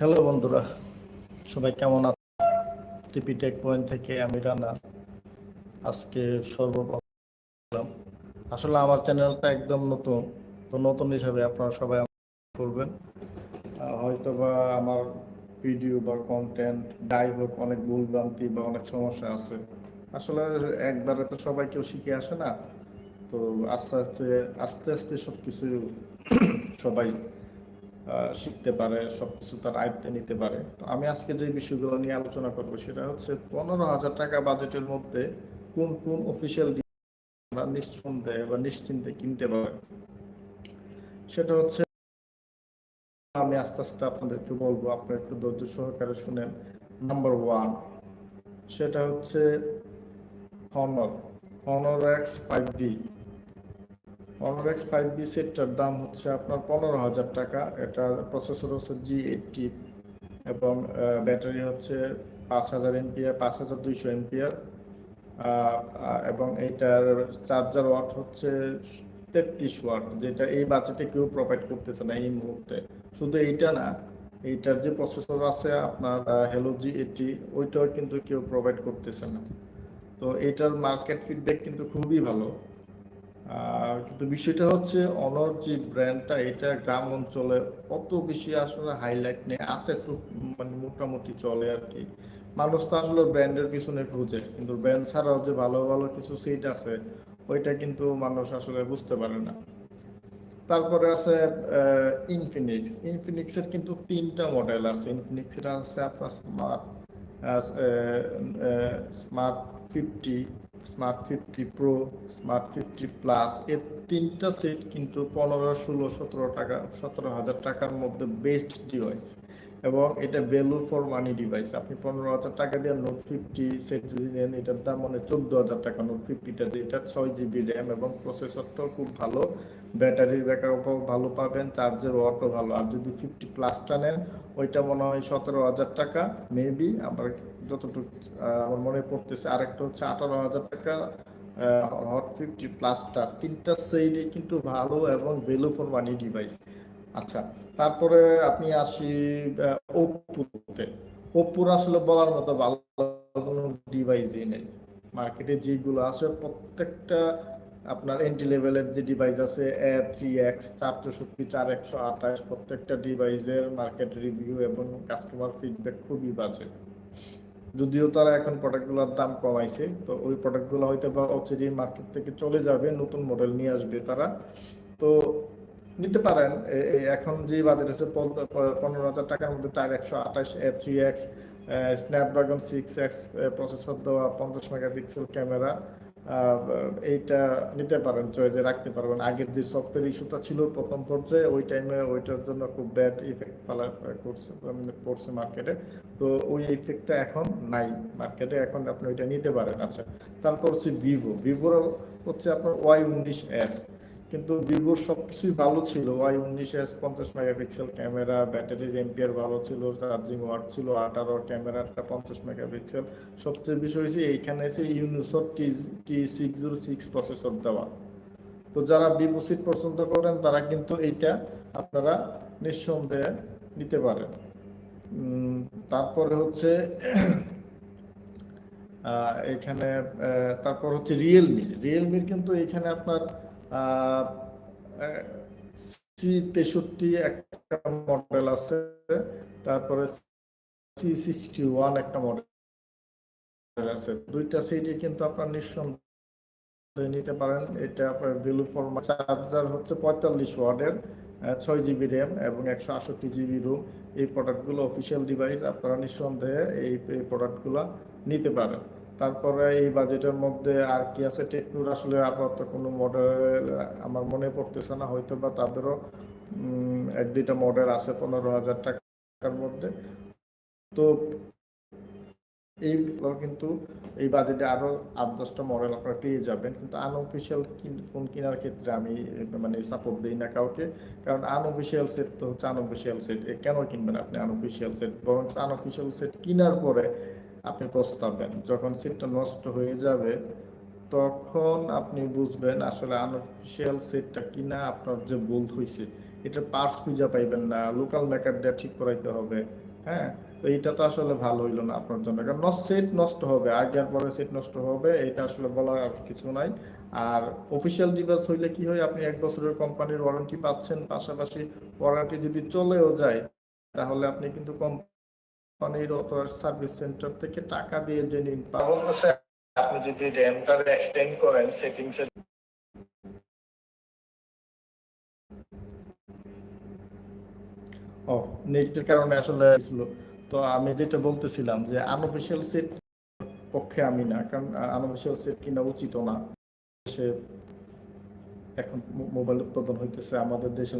Hello বন্ধুরা, সবাই কেমন আছে টিপি টেক পয়েন্ট থেকে আমি রানা, আজকে সর্বপ্রথম আসলে আমার চ্যানেলটা একদম নতুন, তো নতুন হিসাবে আপনারা সবাই করবেন। হয়তো বা আমার ভিডিও বা কন্টেন্ট যাই হোক, অনেক ভুলভ্রান্তি বা অনেক সমস্যা আছে। আসলে একবারে তো সবাই কেউ শিখে আসে না, তো আস্তে আস্তে আস্তে আস্তে সব কিছু সবাই শিখতে পারে, সবকিছু তার আয়ত্তে নিতে পারে। তো আমি আজকে যে বিষয়গুলো নিয়ে আলোচনা করব সেটা হচ্ছে পনেরো হাজার টাকা বাজেটের মধ্যে কোন কোন অফিসিয়াল আমরা নিঃসন্দেহে বা নিশ্চিন্তে কিনতে পারে। সেটা হচ্ছে আমি আস্তে আস্তে আপনাদেরকে বলব, আপনারা একটু ধৈর্য সহকারে শুনেন। নাম্বার ওয়ান সেটা হচ্ছে Honor Honor X five D Honor X five B সেটটার দাম হচ্ছে আপনার পনেরো হাজার টাকা। এটা প্রসেসর হচ্ছে জি এইটটি এবং ব্যাটারি হচ্ছে পাঁচ হাজার এমপিয়ার, পাঁচ হাজার দুইশো এমপিয়ার। এবং এইটার চার্জার ওয়াট হচ্ছে তেত্রিশ ওয়াট যেটা এই বাজেটে কেউ প্রোভাইড করতেছে না এই মুহূর্তে। শুধু এইটা না, এইটার যে প্রসেসর আছে আপনার হ্যালো জি এইটটি ওইটাও কিন্তু কেউ প্রোভাইড করতেছে না। তো এটার মার্কেট ফিডব্যাক কিন্তু খুবই ভালো। কিন্তু বিষয়টা হচ্ছে, অনর যে ব্র্যান্ডটা এটা গ্রাম অঞ্চলে অত বেশি আসলে হাইলাইট নেই। আছে একটু মানে মোটামুটি চলে আর কি। মানুষ তো আসলে ব্র্যান্ডের পিছনে খুঁজে কিন্তু ব্র্যান্ড ছাড়াও যে ভালো ভালো কিছু সিট আছে, ওইটা কিন্তু মানুষ আসলে বুঝতে পারে না। তারপরে আছে ইনফিনিক্স ইনফিনিক্সের কিন্তু তিনটা মডেল আছে। ইনফিনিক্সের আছে আপনার smart smart fifty smart fifty pro smart fifty plus এর তিনটা সেট কিন্তু পনেরো, ষোলো, সতেরো টাকা, সতেরো হাজার টাকার মধ্যে বেস্ট ডিভাইস এবং এটা ভ্যালু ফর মানি ডিভাইস আপনি পনেরো হাজার টাকা দিয়ে নোট ফিফটি সেট যদি নেন, এটার দাম মানে চোদ্দ হাজার টাকা নোট ফিফটিটা যেটা ছয় জিবি র্যাম এবং প্রসেসরটাও খুব ভালো। ব্যাটারির ব্যাকআপও ভালো পাবেন চার্জের ওয়াটও ভালো। আর যদি ফিফটি প্লাসটা নেন, ওইটা মনে হয় সতেরো হাজার টাকা। মেবি আমার যতটুকু আমার মনে পড়তেছে, আরেকটা হচ্ছে আঠারো হাজার টাকা হট ফিফটি প্লাসটা তিনটা সেইডই কিন্তু ভালো এবং ভ্যালু ফর মানি ডিভাইস আচ্ছা তারপরে আপনি আসি ওপ্পোতে ওপ্পোর আসলে বলার মতো ভালো কোনো ডিভাইসই নেই। মার্কেটে যেগুলো আছে, প্রত্যেকটা আপনার এন্ট্রি লেভেলের যে ডিভাইস আছে এ থ্রি এক্স চার চার একশো আঠাশ, প্রত্যেকটা ডিভাইসের মার্কেট রিভিউ এবং কাস্টমার ফিডব্যাক খুবই বাজে। যদিও তারা এখন প্রোডাক্টগুলোর দাম কমাইছে, তো ওই প্রোডাক্টগুলো হয়তো বা অচিরেই মার্কেট থেকে চলে যাবে, নতুন মডেল নিয়ে আসবে তারা। তো নিতে পারেন। এখন যে বাজেট আছে পনেরো হাজার টাকার মধ্যে তার একশো আঠাশ three X Snapdragon six X processor দেওয়া পঞ্চাশ মেগাপিক্সেল ক্যামেরা এইটা নিতে পারেন চয়েজে রাখতে পারবেন। আগের যে সফটওয়্যার ইস্যুটা ছিল প্রথম পর্যায়ে, ওই টাইমে ওইটার জন্য খুব ব্যাড ইফেক্ট ফেলা করছে পড়ছে মার্কেটে তো ওই ইফেক্টটা এখন নাই মার্কেটে এখন আপনি ওইটা নিতে পারেন। আচ্ছা তারপর হচ্ছে ভিভো ভিভোর হচ্ছে আপনার ওয়াই উনিশ এস কিন্তু ভিভোর সবকিছুই ভালো ছিল। ওয়াই উনিশ এস পঞ্চাশ মেগাপিক্সেল ক্যামেরা, ব্যাটারির এম্পিয়ার ভালো ছিল, চার্জিং ওয়াট ছিল, আঠারো ক্যামেরাটা পঞ্চাশ মেগাপিক্সেল। সবচেয়ে বিষয় হচ্ছে এইখানে এসে Unisoc T T six zero six processor দেওয়া। তো যারা ভিভো সিট পছন্দ করেন, তারা কিন্তু এইটা আপনারা নিঃসন্দেহে নিতে পারেন। তারপরে হচ্ছে এখানে তারপর হচ্ছে রিয়েলমি রিয়েলমির কিন্তু এখানে আপনার সি তেষট্টি একটা মডেল আছে, তারপরে সি সিক্সটি ওয়ান একটা মডেল আছে। দুইটা সিডি কিন্তু আপনার নিঃসন্দেহে নিতে পারেন। এটা আপনার ভ্যালু ফর চার্জার হচ্ছে পঁয়তাল্লিশ ওয়ার্ডের ছয় জিবি র্যাম এবং একশো আটষট্টি জিবি রুম এই প্রোডাক্টগুলো অফিসিয়াল ডিভাইস আপনারা নিঃসন্দেহে এই প্রোডাক্টগুলো নিতে পারেন। তারপরে এই বাজেটের মধ্যে আর কি আছে? টেকনোর আসলে আপাতত কোনো মডেল আমার মনে পড়তেছে না। হয়তো বা তাদেরও এক দুইটা মডেল আছে পনেরো হাজার টাকার মধ্যে। তো এইগুলো কিন্তু এই বাজেটে আরও আট দশটা মডেল আপনারা পেয়ে যাবেন। কিন্তু আনঅফিসিয়াল ফোন কেনার ক্ষেত্রে আমি মানে সাপোর্ট দিই না কাউকে। কারণ আনঅফিসিয়াল সেট তো হচ্ছে আনঅফিসিয়াল সেট কেন কিনবেন আপনি আনঅফিসিয়াল সেট বরং আনঅফিসিয়াল সেট কেনার পরে আপনি পস্তাবেন যখন সেটটা নষ্ট হয়ে যাবে, তখন আপনি বুঝবেন আসলে আনঅফিসিয়াল সেটটা কিনা, আপনার যে ভুল হয়েছে এটা পার্টস খুঁজে পাইবেন না লোকাল মেকার দিয়ে ঠিক করাইতে হবে হ্যাঁ? তো এইটা তো আসলে ভালো হইল না আপনার জন্য। কারণ সেট নষ্ট হবে, আগের পরে সেট নষ্ট হবে, এটা আসলে বলার আর কিছু নাই। আর অফিসিয়াল ডিভাইস হইলে কি হয়, আপনি এক বছরের কোম্পানির ওয়ারেন্টি পাচ্ছেন, পাশাপাশি ওয়ারেন্টি যদি চলেও যায়, তাহলে আপনি কিন্তু কোম্পানির অথরাইজ সার্ভিস সেন্টার থেকে টাকা দিয়ে যে নিন আপনি যদি র্যামটা এক্সটেন্ড করেন সেটিংস এর ও নেটের কারণে আসলে ছিল। তো আমি যেটা বলতেছিলাম যে আনঅফিসিয়াল সেট পক্ষে আমি না কারণ আনঅফিসিয়াল সেট কিনা উচিত না। দেশে এখন মোবাইল উৎপাদন হইতেছে আমাদের দেশে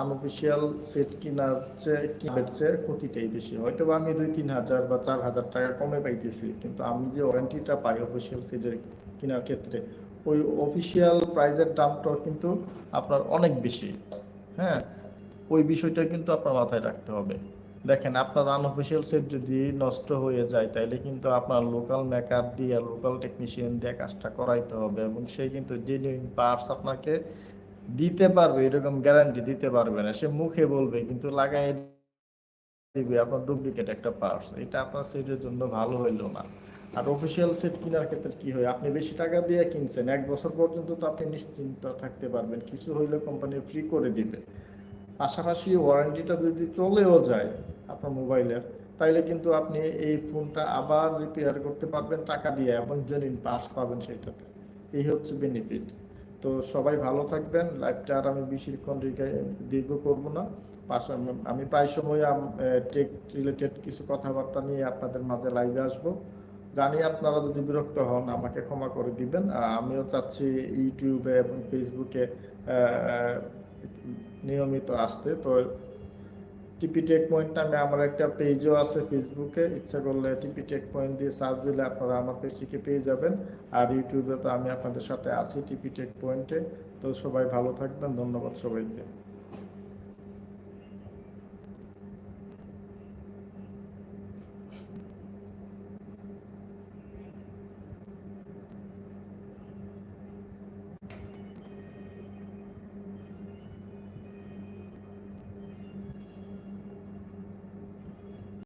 আনঅফিসিয়াল সেট কেনার চেয়ে কিনার চেয়ে ক্ষতিটাই বেশি। হয়তো আমি দুই, তিন হাজার বা চার হাজার টাকা কমে পাইতেছি, কিন্তু আমি যে ওয়ারেন্টিটা পাই অফিসিয়াল সেটের কেনার ক্ষেত্রে, ওই অফিসিয়াল প্রাইজের দামটাও কিন্তু আপনার অনেক বেশি। হ্যাঁ ওই বিষয়টা কিন্তু আপনার মাথায় রাখতে হবে। দেখেন, আপনার আনঅফিসিয়াল সেট যদি নষ্ট হয়ে যায় তাহলে কিন্তু আপনার লোকাল মেকার দিয়ে লোকাল টেকনিশিয়ান দিয়ে কাজটা করাইতে হবে এবং সে কিন্তু জেনুইন পার্টস আপনাকে দিতে পারবে, এরকম গ্যারান্টি দিতে পারবে না। সে মুখে বলবে, কিন্তু লাগাই দিবে, আপনার ডুপ্লিকেট একটা পার্টস এটা আপনার সেটের জন্য ভালো হইল না। আর অফিসিয়াল সেট কেনার ক্ষেত্রে কি হয়? আপনি বেশি টাকা দিয়ে কিনছেন, এক বছর পর্যন্ত তো আপনি নিশ্চিন্ত থাকতে পারবেন। কিছু হইলে কোম্পানি ফ্রি করে দিবে। পাশাপাশি ওয়ারেন্টিটা যদি চলেও যায় আপনার মোবাইলের তাইলে কিন্তু আপনি এই ফোনটা আবার রিপেয়ার করতে পারবেন টাকা দিয়ে এবং জেনুইন পার্টস পাবেন সেটাতে। এই হচ্ছে বেনিফিট তো সবাই ভালো থাকবেন। লাইভটা আর আমি বেশিক্ষণ দীর্ঘ করব না। আমি প্রায় সময় টেক রিলেটেড কিছু কথাবার্তা নিয়ে আপনাদের মাঝে লাইভে আসব। জানি আপনারা যদি বিরক্ত হন, আমাকে ক্ষমা করে দিবেন। আমিও চাচ্ছি ইউটিউবে এবং ফেসবুকে নিয়মিত আসতে। তো টিপি টেক পয়েন্ট নামে আমার একটা পেজও আছে ফেসবুকে ইচ্ছা করলে টিপি টেক পয়েন্ট দিয়ে সার্চ দিলে আপনারা আমার পেজটিকে পেয়ে যাবেন। আর ইউটিউবে তো আমি আপনাদের সাথে আছি টিপি টেক পয়েন্টে তো সবাই ভালো থাকবেন। ধন্যবাদ সবাইকে।